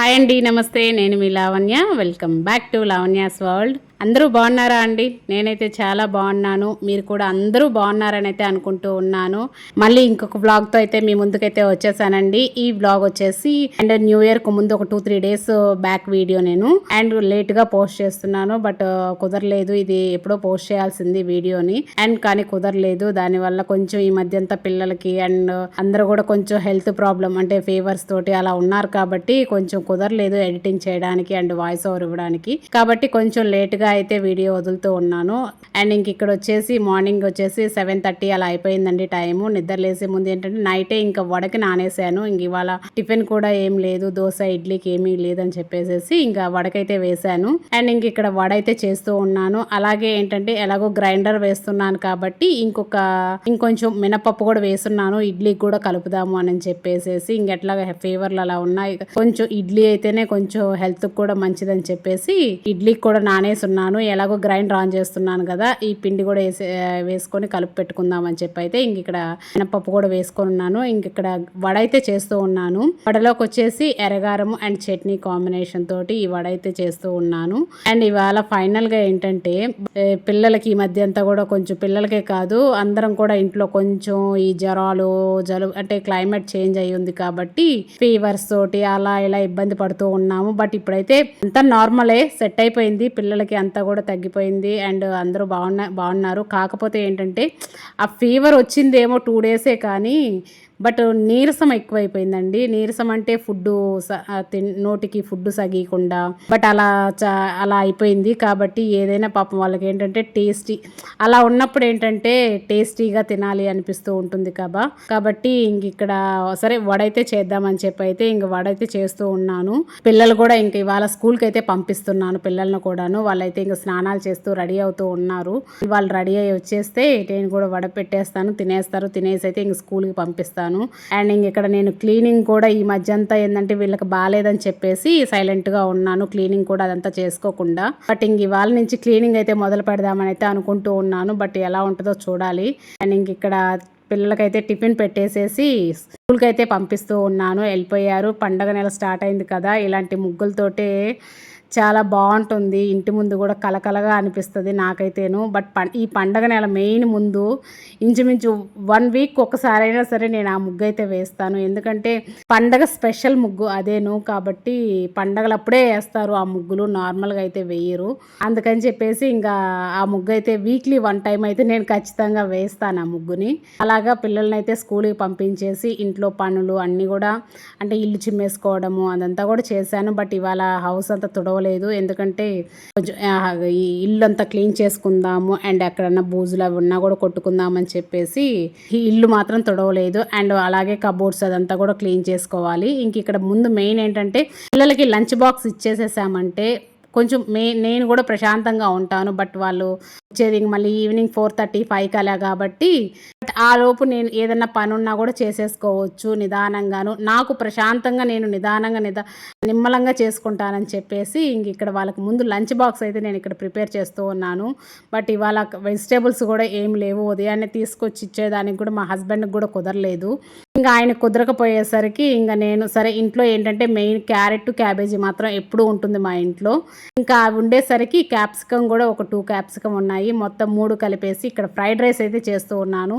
Hi అండి నమస్తే. నేను మీ Lavanya. Welcome back to Lavanya's world. అందరూ బాగున్నారా అండి? నేనైతే చాలా బాగున్నాను. మీరు కూడా అందరూ బాగున్నారని అయితే అనుకుంటూ ఉన్నాను. మళ్ళీ ఇంకొక బ్లాగ్తో అయితే మీ ముందుకైతే వచ్చేసానండి. ఈ బ్లాగ్ వచ్చేసి అండ్ న్యూ ఇయర్కు ముందు ఒక two three days back video నేను. అండ్ లేట్గా పోస్ట్ చేస్తున్నాను బట్ కుదరలేదు. ఇది ఎప్పుడో పోస్ట్ చేయాల్సింది వీడియోని. అండ్ కానీ కుదరలేదు. దానివల్ల కొంచెం ఈ మధ్యంతా పిల్లలకి అండ్ అందరూ కూడా కొంచెం హెల్త్ ప్రాబ్లం అంటే ఫీవర్స్ తోటి అలా ఉన్నారు కాబట్టి కొంచెం కుదరలేదు ఎడిటింగ్ చేయడానికి అండ్ వాయిస్ ఓవర్ ఇవ్వడానికి. కాబట్టి కొంచెం లేట్గా అయితే వీడియో వదులుతూ ఉన్నాను. అండ్ ఇంక ఇక్కడ వచ్చేసి మార్నింగ్ వచ్చేసి సెవెన్ థర్టీ అలా అయిపోయిందండి టైము. నిద్ర లేసే ముందు ఏంటంటే నైటే ఇంకా వడకి నానేసాను. ఇంక ఇవాళ టిఫిన్ కూడా ఏం లేదు దోశ ఇడ్లీకి ఏమీ లేదని చెప్పేసి ఇంకా వడకైతే వేసాను. అండ్ ఇంక ఇక్కడ వడ అయితే చేస్తూ ఉన్నాను. అలాగే ఏంటంటే ఎలాగో గ్రైండర్ వేస్తున్నాను కాబట్టి ఇంకొక ఇంకొంచెం మినపప్పు కూడా వేస్తున్నాను. ఇడ్లీకి కూడా కలుపుదాము అని చెప్పేసేసి ఎట్లా ఫీవర్లు అలా ఉన్నాయి. కొంచెం ఇడ్లీ అయితేనే కొంచెం హెల్త్ కూడా మంచిదని చెప్పేసి ఇడ్లీకి కూడా నానేసి నానేసున్నాను ఎలాగో గ్రైండర్ ఆన్ చేస్తున్నాను కదా ఈ పిండి కూడా వేసే వేసుకొని కలుపు పెట్టుకుందాం అని చెప్పి అయితే ఇంక ఇక్కడ మినపప్పు కూడా వేసుకొని ఉన్నాను. ఇంక ఇక్కడ వడ అయితే చేస్తూ ఉన్నాను. వడలోకి వచ్చేసి ఎరగారము అండ్ చట్నీ కాంబినేషన్ తోటి ఈ వడ అయితే చేస్తూ ఉన్నాను. అండ్ ఇవాళ ఫైనల్గా ఏంటంటే పిల్లలకి ఈ మధ్య అంతా కూడా కొంచెం పిల్లలకే కాదు అందరం కూడా ఇంట్లో కొంచెం ఈ జ్వరాలు జలుబు అంటే క్లైమేట్ చేంజ్ అయ్యి ఉంది కాబట్టి ఫీవర్స్ తోటి అలా ఇలా ఇబ్బంది పడుతూ ఉన్నాము. బట్ ఇప్పుడైతే అంతా నార్మలే సెట్ అయిపోయింది. పిల్లలకి అంత కూడా తగ్గిపోయింది. అండ్ అందరూ బాగున్నా బాగున్నారు. కాకపోతే ఏంటంటే ఆ ఫీవర్ వచ్చిందేమో టూ డేసే కానీ బట్ నీరసం ఎక్కువైపోయిందండి. నీరసం అంటే ఫుడ్ నోటికి ఫుడ్ సగీయకుండా బట్ అలా చా అలా అయిపోయింది. కాబట్టి ఏదైనా పాపం వాళ్ళకి ఏంటంటే టేస్టీ అలా ఉన్నప్పుడు ఏంటంటే టేస్టీగా తినాలి అనిపిస్తూ ఉంటుంది కాబా. కాబట్టి ఇంక ఇక్కడ సరే వడైతే చేద్దామని చెప్పి అయితే ఇంక వడైతే చేస్తూ ఉన్నాను. పిల్లలు కూడా ఇంక ఇవాళ స్కూల్కి అయితే పంపిస్తున్నాను పిల్లల్ని కూడాను. వాళ్ళైతే ఇంక స్నానాలు చేస్తూ రెడీ అవుతూ ఉన్నారు. వాళ్ళు రెడీ అయ్యి వచ్చేస్తే నేను కూడా వడ పెట్టేస్తాను తినేస్తారు. తినేసి అయితే ఇంక స్కూల్కి పంపిస్తాను. అండ్ ఇంక ఇక్కడ నేను క్లీనింగ్ కూడా ఈ మధ్య అంతా ఏంటంటే వీళ్ళకి బాగాలేదని చెప్పేసి సైలెంట్గా ఉన్నాను. క్లీనింగ్ కూడా అదంతా చేసుకోకుండా. బట్ ఇంక ఇవాళ నుంచి క్లీనింగ్ అయితే మొదలు పెడదామని అయితే అనుకుంటూ ఉన్నాను. బట్ ఎలా ఉంటుందో చూడాలి. అండ్ ఇంక ఇక్కడ పిల్లలకైతే టిఫిన్ పెట్టేసేసి స్కూల్కి అయితే పంపిస్తూ ఉన్నాను. వెళ్ళిపోయారు. పండగ నెల స్టార్ట్ అయింది కదా. ఇలాంటి ముగ్గులతోటే చాలా బాగుంటుంది. ఇంటి ముందు కూడా కలకలగా అనిపిస్తుంది నాకైతేను. బట్ ఈ పండగ నెల మెయిన్ ముందు ఇంచుమించు వన్ వీక్ ఒకసారి అయినా సరే నేను ఆ ముగ్గు అయితే వేస్తాను. ఎందుకంటే పండగ స్పెషల్ ముగ్గు అదేను. కాబట్టి పండగలప్పుడే వేస్తారు. ఆ ముగ్గులు నార్మల్గా అయితే వేయరు. అందుకని చెప్పేసి ఇంకా ఆ ముగ్గు అయితే వీక్లీ వన్ టైం అయితే నేను ఖచ్చితంగా వేస్తాను ఆ ముగ్గుని. అలాగా పిల్లల్ని అయితే స్కూల్కి పంపించేసి ఇంట్లో పనులు అన్నీ కూడా అంటే ఇల్లు చిమ్మేసుకోవడము అదంతా కూడా చేశాను. బట్ ఇవాళ హౌస్ అంతా తుడవ తుడవలేదు ఎందుకంటే కొంచెం ఈ ఇల్లు అంతా క్లీన్ చేసుకుందాము అండ్ ఎక్కడన్నా బూజులు అవి ఉన్నా కూడా కొట్టుకుందామని చెప్పేసి ఈ ఇల్లు మాత్రం తుడవలేదు. అండ్ అలాగే కబోర్డ్స్ అదంతా కూడా క్లీన్ చేసుకోవాలి. ఇంక ఇక్కడ ముందు మెయిన్ ఏంటంటే పిల్లలకి లంచ్ బాక్స్ ఇచ్చేసేసామంటే కొంచెం మే నేను కూడా ప్రశాంతంగా ఉంటాను. బట్ వాళ్ళు వచ్చేది ఇంక మళ్ళీ ఈవినింగ్ ఫోర్ థర్టీ ఫైవ్కి అలా కాబట్టి. బట్ ఆ లోపు నేను ఏదన్నా పని ఉన్నా కూడా చేసేసుకోవచ్చు నిదానంగాను. నాకు ప్రశాంతంగా నేను నిదానంగా నిదా నిమ్మలంగా చేసుకుంటానని చెప్పేసి ఇంక ఇక్కడ వాళ్ళకి ముందు లంచ్ బాక్స్ అయితే నేను ఇక్కడ ప్రిపేర్ చేస్తూ ఉన్నాను. బట్ ఇవాళ వెజిటేబుల్స్ కూడా ఏం లేవు. ఉదయాన్నే తీసుకొచ్చి ఇచ్చేదానికి కూడా మా హస్బెండ్కి కూడా కుదరలేదు. ఇంకా ఆయన కుదరకపోయేసరికి ఇంకా నేను సరే ఇంట్లో ఏంటంటే మెయిన్ క్యారెట్ క్యాబేజీ మాత్రం ఎప్పుడూ ఉంటుంది మా ఇంట్లో. ఇంకా ఉండేసరికి క్యాప్సికమ్ కూడా ఒక టూ క్యాప్సికమ్ ఉన్నాయి. మొత్తం మూడు కలిపేసి ఇక్కడ ఫ్రైడ్ రైస్ అయితే చేస్తూ ఉన్నాను.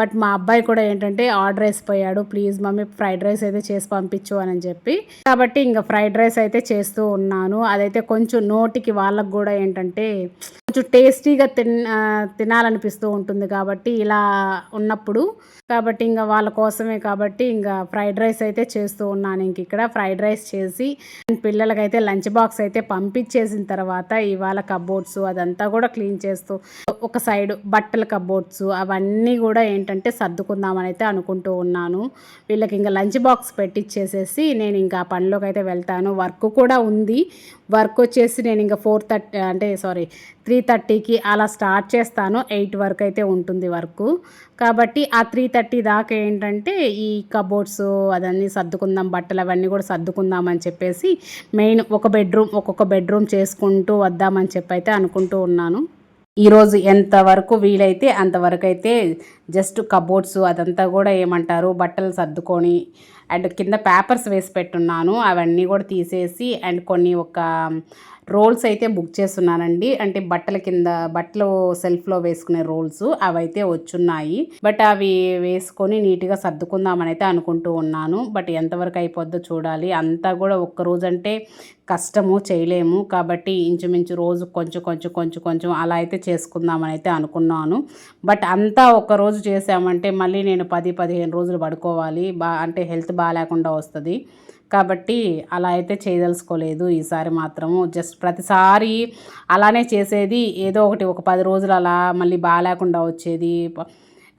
బట్ మా అబ్బాయి కూడా ఏంటంటే ఆర్డర్ వేసిపోయాడు. ప్లీజ్ మమ్మీ ఫ్రైడ్ రైస్ అయితే చేసి పంపించు అని చెప్పి. కాబట్టి ఇంకా ఫ్రైడ్ రైస్ అయితే చేస్తూ ఉన్నాను. అదైతే కొంచెం నోటికి వాళ్ళకు కూడా ఏంటంటే కొంచెం టేస్టీగా తిన్ తినాలనిపిస్తూ ఉంటుంది కాబట్టి ఇలా ఉన్నప్పుడు. కాబట్టి ఇంకా వాళ్ళ కోసమే కాబట్టి ఇంకా ఫ్రైడ్ రైస్ అయితే చేస్తూ ఉన్నాను. ఇంక ఇక్కడ ఫ్రైడ్ రైస్ చేసి పిల్లలకైతే లంచ్ బాక్స్ అయితే పంపించేసిన తర్వాత ఇవాళ కబోర్డ్స్ అదంతా కూడా క్లీన్ చేస్తూ ఒక సైడ్ బట్టల కబోర్డ్స్ అవన్నీ కూడా ఏంటంటే సర్దుకుందామని అయితే అనుకుంటూ ఉన్నాను. వీళ్ళకి ఇంకా లంచ్ బాక్స్ పెట్టించేసేసి నేను ఇంకా ఆ పనిలోకి అయితే వెళ్తాను. వర్క్ కూడా ఉంది. వర్క్ వచ్చేసి నేను ఇంకా ఫోర్ థర్టీ అంటే సారీ త్రీ థర్టీకి అలా స్టార్ట్ చేస్తాను. ఎయిట్ వరకు అయితే ఉంటుంది వర్క్. కాబట్టి ఆ త్రీ థర్టీ దాకా ఏంటంటే ఈ కబోర్డ్స్ అదన్నీ సర్దుకుందాం బట్టలు అవన్నీ కూడా సర్దుకుందామని చెప్పేసి మెయిన్ ఒక బెడ్రూమ్ ఒక్కొక్క బెడ్రూమ్ చేసుకుంటూ వద్దామని చెప్పి అయితే అనుకుంటూ ఉన్నాను. ఈరోజు ఎంతవరకు వీలైతే అంతవరకు అయితే జస్ట్ కబోర్డ్స్ అదంతా కూడా ఏమంటారు బట్టలు సర్దుకొని అండ్ కింద పేపర్స్ వేసి పెట్టున్నాను. అవన్నీ కూడా తీసేసి అండ్ కొన్ని ఒక రోల్స్ అయితే బుక్ చేస్తున్నానండి. అంటే బట్టల కింద బట్టలు సెల్ఫ్లో వేసుకునే రోల్స్ అవైతే వచ్చున్నాయి. బట్ అవి వేసుకొని నీట్గా సర్దుకుందామని అయితే అనుకుంటూ ఉన్నాను. బట్ ఎంతవరకు అయిపోద్దో చూడాలి. అంతా కూడా ఒక్క రోజు అంటే కష్టము చేయలేము. కాబట్టి ఇంచుమించు రోజు కొంచెం కొంచెం కొంచెం కొంచెం అలా అయితే చేసుకుందామని అయితే అనుకున్నాను. బట్ అంతా ఒక రోజు చేసామంటే మళ్ళీ నేను పది పదిహేను రోజులు పడుకోవాలి. బా అంటే హెల్త్ బాగాలేకుండా వస్తుంది. కాబట్టి అలా అయితే చేయదలుచుకోలేదు. ఈసారి మాత్రము జస్ట్ ప్రతిసారి అలానే చేసేది ఏదో ఒకటి ఒక పది రోజులు అలా మళ్ళీ బాగాలేకుండా వచ్చేది.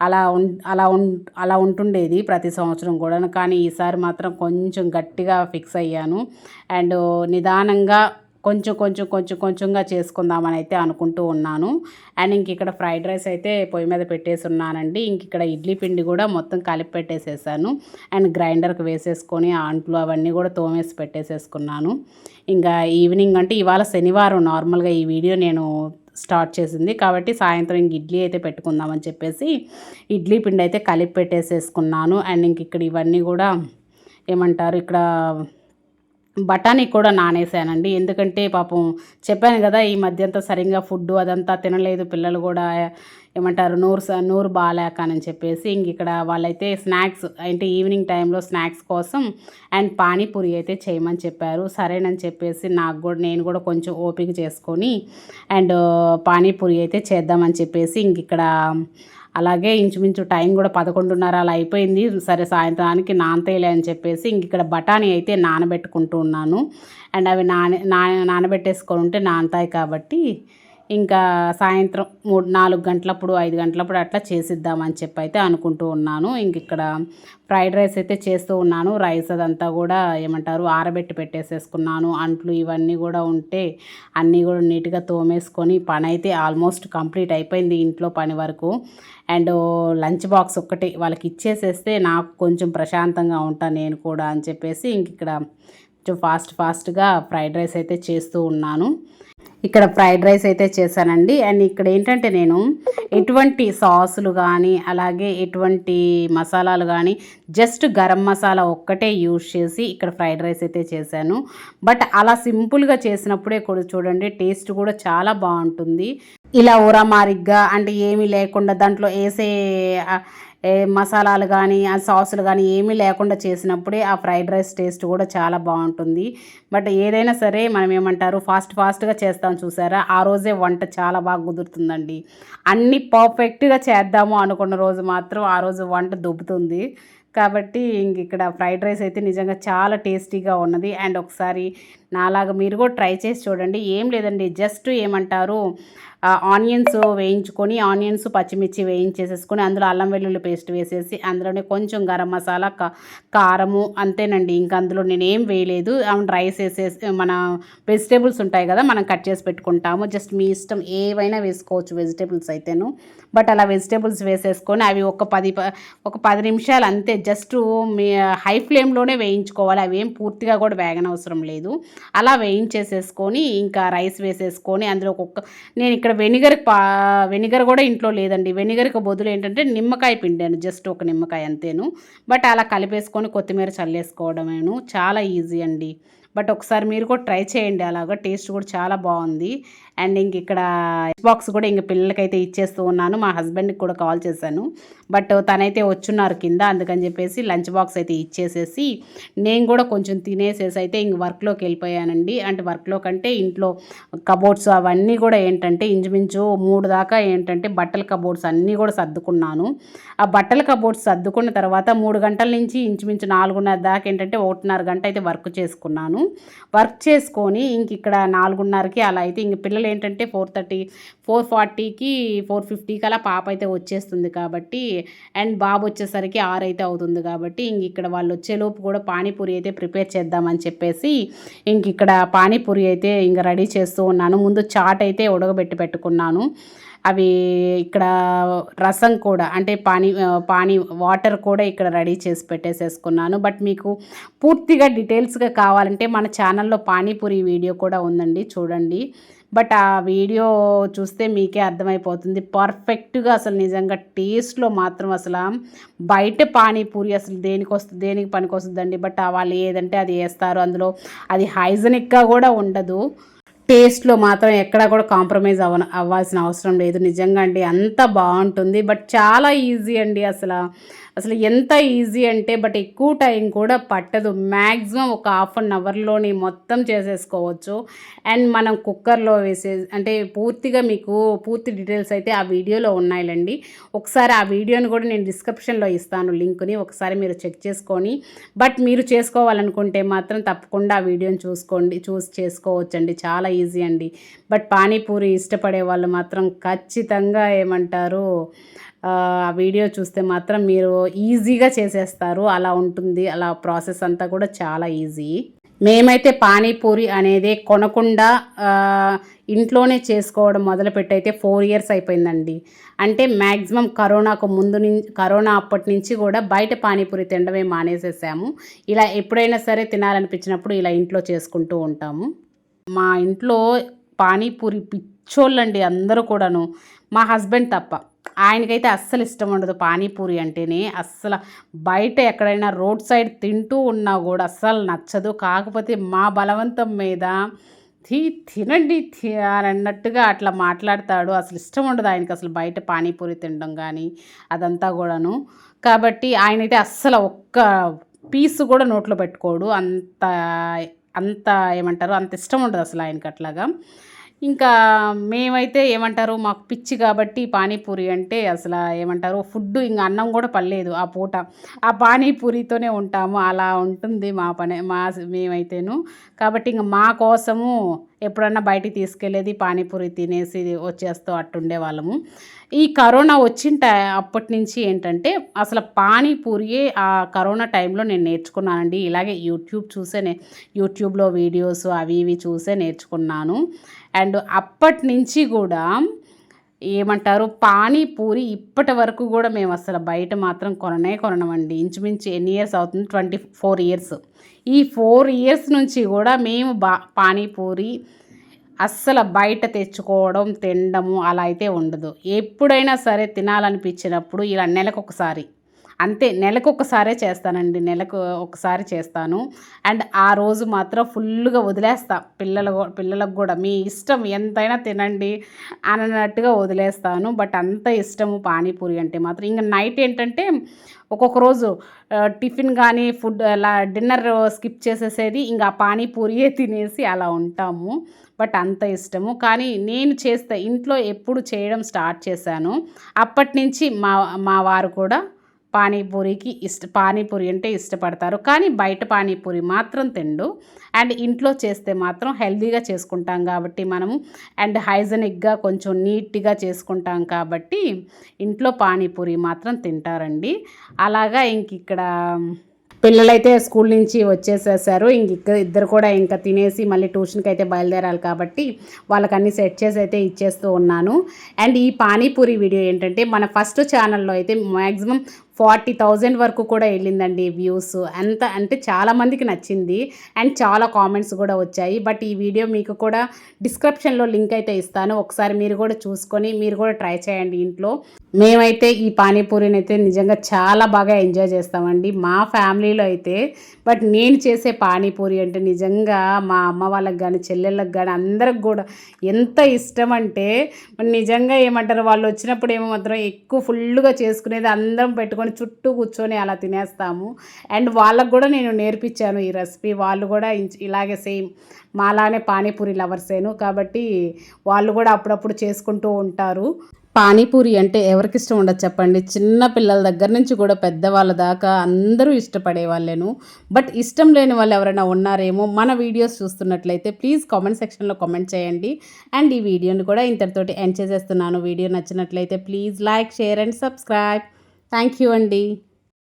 అలా ఉం అలా ఉం అలా ఉంటుండేది ప్రతి సంవత్సరం కూడా కానీ ఈసారి మాత్రం కొంచెం గట్టిగా ఫిక్స్ అయ్యాను. అండ్ నిదానంగా కొంచెం కొంచెం కొంచెం కొంచెంగా చేసుకుందామని అయితే అనుకుంటూ ఉన్నాను. అండ్ ఇంక ఇక్కడ ఫ్రైడ్ రైస్ అయితే పొయ్యి మీద పెట్టేసి ఉన్నానండి. ఇంక ఇక్కడ ఇడ్లీ పిండి కూడా మొత్తం కలిపి పెట్టేసేసాను. అండ్ గ్రైండర్కి వేసేసుకొని ఆ అంట్లు అవన్నీ కూడా తోమేసి పెట్టేసేసుకున్నాను. ఇంకా ఈవినింగ్ అంటే ఇవాళ శనివారం నార్మల్గా ఈ వీడియో నేను స్టార్ట్ చేసింది. కాబట్టి సాయంత్రం ఇంక ఇడ్లీ అయితే పెట్టుకుందామని చెప్పేసి ఇడ్లీ పిండి అయితే కలిపి పెట్టేసేసుకున్నాను. అండ్ ఇంక ఇక్కడ ఇవన్నీ కూడా ఏమంటారు? ఇక్కడ బఠానీ కూడా నానేసానండి. ఎందుకంటే పాపం చెప్పాను కదా ఈ మధ్య అంతా సరిగ్గా ఫుడ్ అదంతా తినలేదు పిల్లలు కూడా ఏమంటారు నోరు స- నోరు బాగాలేక అని చెప్పేసి ఇంక ఇక్కడ వాళ్ళైతే స్నాక్స్ అంటే ఈవినింగ్ టైంలో స్నాక్స్ కోసం అండ్ పానీపూరి అయితే చేయమని చెప్పారు. సరేనని చెప్పేసి నాకు కూడా నేను కూడా కొంచెం ఓపిక చేసుకొని అండ్ పానీపూరి అయితే చేద్దామని చెప్పేసి ఇంక ఇక్కడ అలాగే ఇంచుమించు టైం కూడా పదకొండున్నర అలా అయిపోయింది. సరే సాయంత్రానికి నానతేలే అని చెప్పేసి ఇంక ఇక్కడ బఠానీ అయితే నానబెట్టుకుంటూ ఉన్నాను. అండ్ అవి నాన నా నానబెట్టేసుకొని ఉంటే నానతాయి కాబట్టి ఇంకా సాయంత్రం మూడు నాలుగు గంటలప్పుడు ఐదు గంటలప్పుడు అట్లా చేసిద్దామని చెప్పి అయితే అనుకుంటూ ఉన్నాను. ఇంక ఇక్కడ ఫ్రైడ్ రైస్ అయితే చేస్తూ ఉన్నాను. రైస్ అదంతా కూడా ఏమంటారు ఆరబెట్టి పెట్టేసేసుకున్నాను. అంట్లు ఇవన్నీ కూడా ఉంటే అన్నీ కూడా నీట్గా తోమేసుకొని పని అయితే ఆల్మోస్ట్ కంప్లీట్ అయిపోయింది ఇంట్లో పని వరకు. అండ్ లంచ్ బాక్స్ ఒక్కటి వాళ్ళకి ఇచ్చేసేస్తే నాకు కొంచెం ప్రశాంతంగా ఉంటాను నేను కూడా అని చెప్పేసి ఇంక ఇక్కడ కొంచెం ఫాస్ట్ ఫాస్ట్గా ఫ్రైడ్ రైస్ అయితే చేస్తూ ఉన్నాను. ఇక్కడ ఫ్రైడ్ రైస్ అయితే చేశానండి. అండ్ ఇక్కడ ఏంటంటే నేను ఎటువంటి సాసులు కానీ అలాగే ఎటువంటి మసాలాలు కానీ జస్ట్ గరం మసాలా ఒక్కటే యూజ్ చేసి ఇక్కడ ఫ్రైడ్ రైస్ అయితే చేశాను. బట్ అలా సింపుల్గా చేసినప్పుడే కూడా చూడండి టేస్ట్ కూడా చాలా బాగుంటుంది. ఇలా ఉరమారిగ్గా అంటే ఏమీ లేకుండా దాంట్లో వేసే మసాలాలు కానీ ఆ సాసులు కానీ ఏమీ లేకుండా చేసినప్పుడే ఆ ఫ్రైడ్ రైస్ టేస్ట్ కూడా చాలా బాగుంటుంది. బట్ ఏదైనా సరే మనం ఏమంటారు ఫాస్ట్ ఫాస్ట్గా చేస్తాం చూసారా? ఆ రోజే వంట చాలా బాగా కుదురుతుందండి. అన్నీ పర్ఫెక్ట్గా చేద్దాము అనుకున్న రోజు మాత్రం ఆ రోజు వంట దొబ్బుతుంది. కాబట్టి ఇంక ఇక్కడ ఫ్రైడ్ రైస్ అయితే నిజంగా చాలా టేస్టీగా ఉన్నది. అండ్ ఒకసారి నాలాగా మీరు కూడా ట్రై చేసి చూడండి. ఏం లేదండి. జస్ట్ ఏమంటారు ఆనియన్స్ వేయించుకొని ఆనియన్స్ పచ్చిమిర్చి వేయించేసేసుకొని అందులో అల్లం వెల్లుల్లి పేస్ట్ వేసేసి అందులోనే కొంచెం గరం మసాలా కారము అంతేనండి. ఇంకా అందులో నేనేం వేయలేదు. రైస్ వేసేసి మన వెజిటేబుల్స్ ఉంటాయి కదా మనం కట్ చేసి పెట్టుకుంటాము. జస్ట్ మీ ఇష్టం ఏవైనా వేసుకోవచ్చు వెజిటేబుల్స్ అయితేను. బట్ అలా వెజిటేబుల్స్ వేసేసుకొని అవి ఒక పది ప- ఒక పది నిమిషాలు అంతే జస్ట్ మీ హై ఫ్లేమ్లోనే వేయించుకోవాలి. అవి ఏం పూర్తిగా కూడా వేగనవసరం లేదు. అలా వేయించేసేసుకొని ఇంకా రైస్ వేసేసుకొని అందులో ఒక్కొక్క నేను ఇక్కడ వెనిగర్ పా వెనిగర్ కూడా ఇంట్లో లేదండి. వెనిగర్కి బదులు ఏంటంటే నిమ్మకాయ పిండాను జస్ట్ ఒక నిమ్మకాయ అంతేను. బట్ అలా కలిపేసుకొని కొత్తిమీర చల్లేసుకోవడమేను. చాలా ఈజీ అండి. బట్ ఒకసారి మీరు కూడా ట్రై చేయండి. అలాగా టేస్ట్ కూడా చాలా బాగుంది. అండ్ ఇంక ఇక్కడ బాక్స్ కూడా ఇంక పిల్లలకైతే ఇచ్చేస్తూ ఉన్నాను. మా హస్బెండ్కి కూడా కాల్ చేశాను. బట్ తనైతే వచ్చున్నారు కింద. అందుకని చెప్పేసి లంచ్ బాక్స్ అయితే ఇచ్చేసేసి నేను కూడా కొంచెం తినేసేసి అయితే ఇంక వర్క్లోకి వెళ్ళిపోయానండి. అంటే వర్క్లో కంటే ఇంట్లో కబోర్డ్స్ అవన్నీ కూడా ఏంటంటే ఇంచుమించు మూడు దాకా ఏంటంటే బట్టల కబోర్డ్స్ అన్నీ కూడా సర్దుకున్నాను. ఆ బట్టల కబోర్డ్స్ సర్దుకున్న తర్వాత మూడు గంటల నుంచి ఇంచుమించు నాలుగున్నర దాకా ఏంటంటే ఒకటిన్నర గంట అయితే వర్క్ చేసుకున్నాను. వర్క్ చేసుకొని ఇంక ఇక్కడ నాలుగున్నరకి అలా అయితే ఇంక పిల్లలు ఏంటంటే ఫోర్ థర్టీ ఫోర్ ఫార్టీకి ఫోర్ ఫిఫ్టీకి అలా పాప అయితే వచ్చేస్తుంది కాబట్టి అండ్ బాబు వచ్చేసరికి ఆరు అయితే అవుతుంది కాబట్టి ఇంక ఇక్కడ వాళ్ళు వచ్చేలోపు కూడా పానీపూరి అయితే ప్రిపేర్ చేద్దామని చెప్పేసి ఇంక ఇక్కడ పానీపూరి అయితే ఇంక రెడీ చేస్తూ ఉన్నాను. ముందు చాట్ అయితే ఉడకబెట్టి పెట్టుకున్నాను. అవి ఇక్కడ రసం కూడా అంటే పానీ పానీ వాటర్ కూడా ఇక్కడ రెడీ చేసి పెట్టేసేసుకున్నాను. బట్ మీకు పూర్తిగా డీటెయిల్స్గా కావాలంటే మన ఛానల్లో పానీపూరి వీడియో కూడా ఉందండి చూడండి. బట్ ఆ వీడియో చూస్తే మీకే అర్థమైపోతుంది. పర్ఫెక్ట్గా అసలు నిజంగా టేస్ట్లో మాత్రం అసలు బయట పానీపూరి అసలు దేనికి వస్తుంది దేనికి పనికి వస్తుందండి బట్ వాళ్ళు ఏదంటే అది వేస్తారు. అందులో అది హైజనిక్గా కూడా ఉండదు. టేస్ట్లో మాత్రం ఎక్కడా కూడా కాంప్రమైజ్ అవ అవ్వాల్సిన అవసరం లేదు. నిజంగా అండి అంత బాగుంటుంది. బట్ చాలా ఈజీ అండి అసలు. అసలు ఎంత ఈజీ అంటే బట్ ఎక్కువ టైం కూడా పట్టదు. మ్యాక్సిమం ఒక హాఫ్ అన్ అవర్లోని మొత్తం చేసేసుకోవచ్చు. అండ్ మనం కుక్కర్లో వేసే అంటే పూర్తిగా మీకు పూర్తి డీటెయిల్స్ అయితే ఆ వీడియోలో ఉన్నాయిలండి. ఒకసారి ఆ వీడియోని కూడా నేను డిస్క్రిప్షన్లో ఇస్తాను లింక్ని. ఒకసారి మీరు చెక్ చేసుకొని బట్ మీరు చేసుకోవాలనుకుంటే మాత్రం తప్పకుండా ఆ వీడియోని చూసుకోండి చూసి చేసుకోవచ్చండి. చాలా ఈజీ అండి. బట్ పానీపూరి ఇష్టపడే వాళ్ళు మాత్రం ఖచ్చితంగా ఏమంటారు ఆ వీడియో చూస్తే మాత్రం మీరు ఈజీగా చేసేస్తారు. అలా ఉంటుంది. అలా ప్రాసెస్ అంతా కూడా చాలా ఈజీ. మేమైతే పానీపూరి అనేది కొనకుండా ఇంట్లోనే చేసుకోవడం మొదలుపెట్టయితే ఫోర్ ఇయర్స్ అయిపోయిందండి. అంటే మ్యాక్సిమం కరోనాకు ముందు నుంచి కరోనా అప్పటి నుంచి కూడా బయట పానీపూరి తినడమే మానేసేసాము. ఇలా ఎప్పుడైనా సరే తినాలనిపించినప్పుడు ఇలా ఇంట్లో చేసుకుంటూ ఉంటాము. మా ఇంట్లో పానీపూరి పిచ్చోళ్ళండి అందరూ కూడాను. మా హస్బెండ్ తప్ప. ఆయనకైతే అస్సలు ఇష్టం ఉండదు పానీపూరి అంటేనే. అస్సలు బయట ఎక్కడైనా రోడ్ సైడ్ తింటూ ఉన్నా కూడా అస్సలు నచ్చదు. కాకపోతే మా బలవంతం మీద తీ తినండి అని అన్నట్టుగా అట్లా మాట్లాడతాడు. అసలు ఇష్టం ఉండదు ఆయనకి అసలు బయట పానీపూరి తినడం కానీ అదంతా కూడాను. కాబట్టి ఆయనైతే అస్సలు ఒక్క పీసు కూడా నోట్లో పెట్టుకోడు. అంత అంత ఏమంటారు అంత ఇష్టం ఉండదు అసలు ఆయనకి అట్లాగా. ఇంకా మేమైతే ఏమంటారు మాకు పిచ్చి కాబట్టి పానీపూరి అంటే అసలు ఏమంటారు ఫుడ్ ఇంకా అన్నం కూడా పర్లేదు ఆ పూట. ఆ పానీపూరితోనే ఉంటాము అలా ఉంటుంది మా పని మా మేమైతేను. కాబట్టి ఇంకా మా కోసము ఎప్పుడన్నా బయటికి తీసుకెళ్ళేది పానీపూరి తినేసి వచ్చేస్తూ అట్టుండే వాళ్ళము. ఈ కరోనా వచ్చిన అప్పటి నుంచి ఏంటంటే అసలు పానీపూరియే ఆ కరోనా టైంలో నేను నేర్చుకున్నానండి. ఇలాగే యూట్యూబ్ చూసే నే యూట్యూబ్లో వీడియోస్ అవి ఇవి చూసే నేర్చుకున్నాను. అండ్ అప్పటి నుంచి కూడా ఏమంటారు పానీపూరి ఇప్పటి వరకు కూడా మేము అసలు బయట మాత్రం కొననే కొనమండి ఇంచుమించు ఎన్ని ఇయర్స్ అవుతుంది? Twenty four years. ఈ ఫోర్ ఇయర్స్ నుంచి కూడా మేము బా పానీపూరి అస్సలు బయట తెచ్చుకోవడం తినడము అలా అయితే ఉండదు. ఎప్పుడైనా సరే తినాలనిపించినప్పుడు ఇలా నెలకు ఒకసారి అంతే నెలకు ఒకసారే చేస్తానండి నెలకు ఒకసారి చేస్తాను. అండ్ ఆ రోజు మాత్రం ఫుల్గా వదిలేస్తా పిల్లలు పిల్లలకు కూడా మీ ఇష్టం ఎంతైనా తినండి అన్నట్టుగా వదిలేస్తాను. బట్ అంత ఇష్టము పానీపూరి అంటే మాత్రం ఇంకా నైట్ ఏంటంటే ఒక్కొక్క రోజు టిఫిన్ కానీ ఫుడ్ అలా డిన్నర్ స్కిప్ చేసేసేది ఇంకా పానీపూరియే తినేసి అలా ఉంటాము. బట్ అంత ఇష్టము. కానీ నేను చేస్తే ఇంట్లో ఎప్పుడు చేయడం స్టార్ట్ చేశాను. అప్పటి నుంచి మా మా వారు కూడా పానీపూరికి ఇష్ట పానీపూరి అంటే ఇష్టపడతారు. కానీ బయట పానీపూరి మాత్రం తిండు. అండ్ ఇంట్లో చేస్తే మాత్రం హెల్దీగా చేసుకుంటాం కాబట్టి మనము అండ్ హైజనిక్గా కొంచెం నీట్గా చేసుకుంటాం కాబట్టి ఇంట్లో పానీపూరి మాత్రం తింటారండి. అలాగా ఇంక ఇక్కడ పిల్లలైతే స్కూల్ నుంచి వచ్చేసేసారు. ఇంక ఇద్దరు కూడా ఇంకా తినేసి మళ్ళీ ట్యూషన్కి అయితే బయలుదేరాలి కాబట్టి వాళ్ళకి అన్ని సెట్ చేసి అయితే ఇచ్చేస్తూ ఉన్నాను. అండ్ ఈ పానీపూరి వీడియో ఏంటంటే మన ఫస్ట్ ఛానల్లో అయితే మ్యాక్సిమం ఫార్టీ థౌజండ్ వరకు కూడా వెళ్ళిందండి వ్యూస్. అంత అంటే చాలామందికి నచ్చింది. అండ్ చాలా కామెంట్స్ కూడా వచ్చాయి. బట్ ఈ వీడియో మీకు కూడా డిస్క్రిప్షన్లో లింక్ అయితే ఇస్తాను. ఒకసారి మీరు కూడా చూసుకొని మీరు కూడా ట్రై చేయండి ఇంట్లో. మేమైతే ఈ పానీపూరిని అయితే నిజంగా చాలా బాగా ఎంజాయ్ చేస్తామండి. మా ఫ్యామిలీలో అయితే. బట్ నేను చేసే పానీపూరి అంటే నిజంగా మా అమ్మ వాళ్ళకి కానీ చెల్లెళ్ళకి కానీ అందరికి కూడా ఎంత ఇష్టం అంటే నిజంగా ఏమంటారు వాళ్ళు వచ్చినప్పుడు ఏమో మాత్రం ఎక్కువ ఫుల్గా చేసుకునేది అందరం పెట్టుకొని చుట్టూ కూర్చొని అలా తినేస్తాము. అండ్ వాళ్ళకు కూడా నేను నేర్పించాను ఈ రెసిపీ. వాళ్ళు కూడా ఇలాగే సేమ్ మాలానే పానీపూరి లవర్సేను. కాబట్టి వాళ్ళు కూడా అప్పుడప్పుడు చేసుకుంటూ ఉంటారు. పానీపూరి అంటే ఎవరికి ఇష్టం ఉండదు చెప్పండి. చిన్న పిల్లల దగ్గర నుంచి కూడా పెద్దవాళ్ళ దాకా అందరూ ఇష్టపడే వాళ్ళేను బట్ ఇష్టం లేని వాళ్ళు ఎవరైనా ఉన్నారేమో మన వీడియోస్ చూస్తున్నట్లయితే ప్లీజ్ కామెంట్ సెక్షన్లో కామెంట్ చేయండి. అండ్ ఈ వీడియోని కూడా ఇంతటితోటి ఎండ్ చేసేస్తున్నాను. వీడియో నచ్చినట్లయితే please like share and subscribe. Thank you అండి.